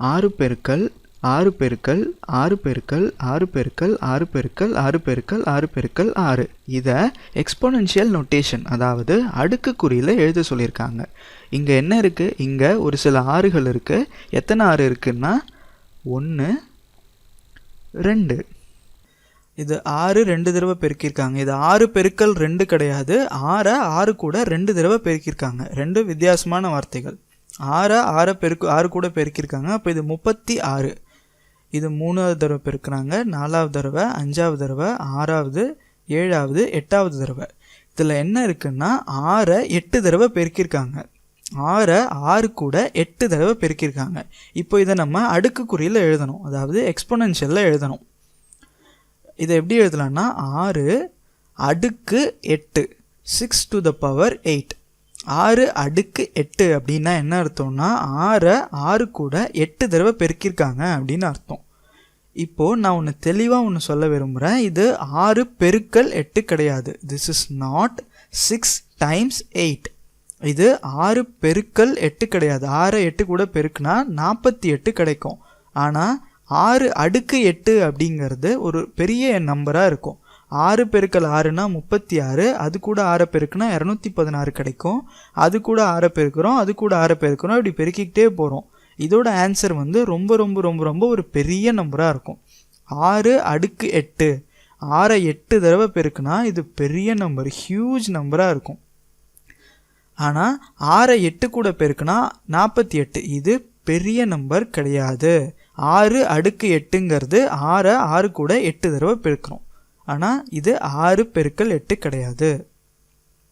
ஆறு பெருக்கல் ஆறு பெருக்கல் ஆறு பெருக்கல் ஆறு பெருக்கல் ஆறு பெருக்கல் ஆறு பெருக்கல் ஆறு பெருக்கல் ஆறு. இதை எக்ஸ்போனன்ஷியல் நொட்டேஷன் அதாவது அடுக்குக்குறியில் எழுத சொல்லியிருக்காங்க. இங்கே என்ன இருக்குது இங்கே ஒரு சில ஆறுகள் இருக்குது எத்தனை ஆறு இருக்குன்னா? ஒன்று ரெண்டு. இது ஆறு ரெண்டு தடவை பெருக்கியிருக்காங்க. இது ஆறு பெருக்கல் ரெண்டு கிடையாது. ஆறை ஆறு கூட ரெண்டு தடவை பெருக்கியிருக்காங்க. ரெண்டு வித்தியாசமான வார்த்தைகள். ஆறை ஆறை பெருக்கு ஆறு கூட பெருக்கியிருக்காங்க. அப்போ இது முப்பத்தி ஆறு. இது மூணாவது தடவை பெருக்கிறாங்க. நாலாவது தடவை அஞ்சாவது தடவை ஆறாவது ஏழாவது எட்டாவது தடவை. இதில் என்ன இருக்குன்னா ஆறை எட்டு தடவை பெருக்கியிருக்காங்க. ஆறை ஆறு கூட எட்டு தடவை பெருக்கியிருக்காங்க. இப்போ இதை நம்ம அடுக்குக்குறியில் எழுதணும். அதாவது எக்ஸ்பொனென்ஷியலில் எழுதணும். இதை எப்படி எழுதலாம்னா ஆறு அடுக்கு எட்டு six to the power eight ஆறு அடுக்கு எட்டு அப்படின்னா என்ன அர்த்தம்னா ஆறை ஆறு கூட எட்டு தடவை பெருக்கியிருக்காங்க அப்படின்னு அர்த்தம். இப்போது நான் ஒன்று தெளிவாக ஒன்று சொல்ல விரும்புகிறேன் இது ஆறு பெருக்கல் எட்டு கிடையாது. This is not six times eight இது ஆறு பெருக்கல் எட்டு கிடையாது. ஆறு எட்டு கூட பெருக்குனா நாற்பத்தி எட்டு கிடைக்கும். ஆனால் ஆறு அடுக்கு எட்டு அப்படிங்கிறது ஒரு பெரிய நம்பராக இருக்கும். ஆறு பெருக்கல் ஆறுனா முப்பத்தி ஆறு அது கூட ஆறை பெருக்குனா இரநூத்தி பதினாறு கிடைக்கும். அது கூட ஆறை பெருக்கிறோம் அது கூட ஆறை பெருக்கிறோம் இப்படி பெருக்கிக்கிட்டே போகிறோம் இதோட ஆன்சர் வந்து ரொம்ப ரொம்ப ரொம்ப ரொம்ப ஒரு பெரிய நம்பராக இருக்கும். ஆறு அடுக்கு எட்டு. ஆறை எட்டு தடவை பெருக்குனா இது பெரிய நம்பர் ஹியூஜ் நம்பராக இருக்கும். ஆனால் ஆறை எட்டு கூட பெருக்குனா நாற்பத்தி எட்டு இது பெரிய நம்பர் கிடையாது. ஆறு அடுக்கு எட்டுங்கிறது ஆறை ஆறு கூட எட்டு தடவை பெருக்கிறோம். ஆனால் இது ஆறு பெருக்கல் எட்டு கிடையாது.